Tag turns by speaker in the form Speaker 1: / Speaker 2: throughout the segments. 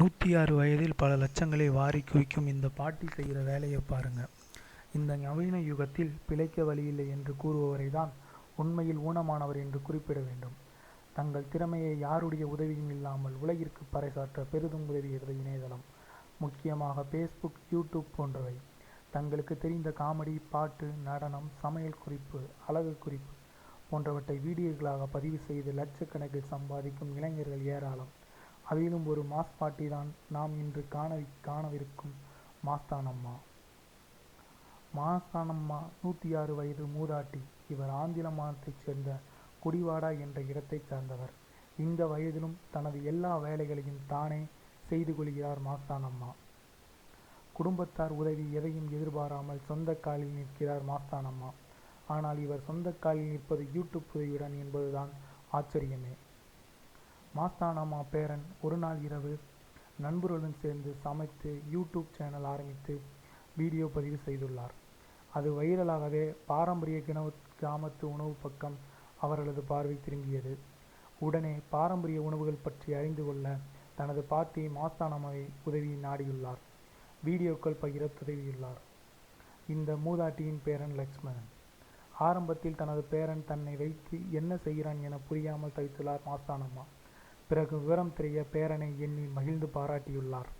Speaker 1: நூற்றி ஆறு வயதில் பல லட்சங்களை வாரி குவிக்கும் இந்த பாட்டி செய்கிற வேலையை பாருங்கள் இந்த நவீன யுகத்தில் பிழைக்க வழியில்லை என்று கூறுபவரை தான் உண்மையில் ஊனமானவர் என்று குறிப்பிட வேண்டும். தங்கள் திறமையை யாருடைய உதவியும் இல்லாமல் உலகிற்கு பறைசாற்ற பெரிதும் உதவுகிறது இணையதளம். முக்கியமாக ஃபேஸ்புக் யூடியூப் போன்றவை. தங்களுக்கு தெரிந்த காமெடி பாட்டு நடனம் சமையல் குறிப்பு அழகு குறிப்பு போன்றவற்றை வீடியோக்களாக பதிவு செய்து லட்சக்கணக்கில் சம்பாதிக்கும் இளைஞர்கள் ஏராளம். அதிலும் ஒரு மாஸ் பாட்டி தான் நாம் இன்று காண காணவிருக்கும் மாஸ்தானம்மா. மாஸ்தானம்மா நூற்றி ஆறு வயது மூதாட்டி. இவர் ஆந்திர மாநிலத்தைச் சேர்ந்த குடிவாடா என்ற இடத்தைச் சார்ந்தவர். இந்த வயதிலும் தனது எல்லா வேலைகளையும் தானே செய்து கொள்கிறார் மாஸ்தானம்மா. குடும்பத்தார் உதவி எதையும் எதிர்பாராமல் சொந்த காலில் நிற்கிறார் மாஸ்தானம்மா. ஆனால் இவர் சொந்த காலில் நிற்பது யூடியூப் உதவியுடன் என்பதுதான் ஆச்சரியமே. மாஸ்தானாமா பேரன் ஒரு நாள் இரவு நண்பர்களுடன் சேர்ந்து சமைத்து யூடியூப் சேனல் ஆரம்பித்து வீடியோ பதிவு செய்துள்ளார். அது வைரலாகவே பாரம்பரிய கிணவு கிராமத்து உணவு பக்கம் அவர்களது பார்வை திரும்பியது. உடனே பாரம்பரிய உணவுகள் பற்றி அறிந்து கொள்ள தனது பாட்டி மாஸ்தானாமாவை உதவி நாடியுள்ளார். வீடியோக்கள் பகிர உதவியுள்ளார். இந்த மூதாட்டியின் பேரன் லக்ஷ்மணன். ஆரம்பத்தில் தனது பேரன் தன்னை வைத்து என்ன செய்கிறான் என புரியாமல் தவித்துள்ளார் மாஸ்தானம்மா. பிறகு விவரம் தெரிய பேரனை எண்ணி மகிழ்ந்து பாராட்டியுள்ளார்.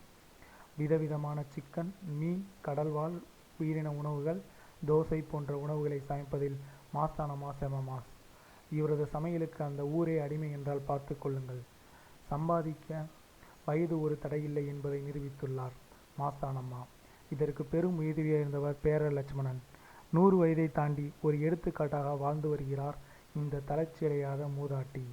Speaker 1: விதவிதமான சிக்கன் மீன் கடல்வாழ் உயிரின உணவுகள் தோசை போன்ற உணவுகளை சமைப்பதில் மாஸ்தானம்மா செம மாஸ் இவரது சமையலுக்கு அந்த ஊரே அடிமை என்றால் பார்த்து கொள்ளுங்கள். சம்பாதிக்க வயது ஒரு தடையில்லை என்பதை நிரூபித்துள்ளார் மாஸ்தானம்மா இதற்கு பெரும் உதவியாக இருந்தவர் பேரர் லட்சுமணன் நூறு வயதை தாண்டி ஒரு எடுத்துக்காட்டாக வாழ்ந்து வருகிறார் இந்த தளர்ச்சியடையாத மூதாட்டி.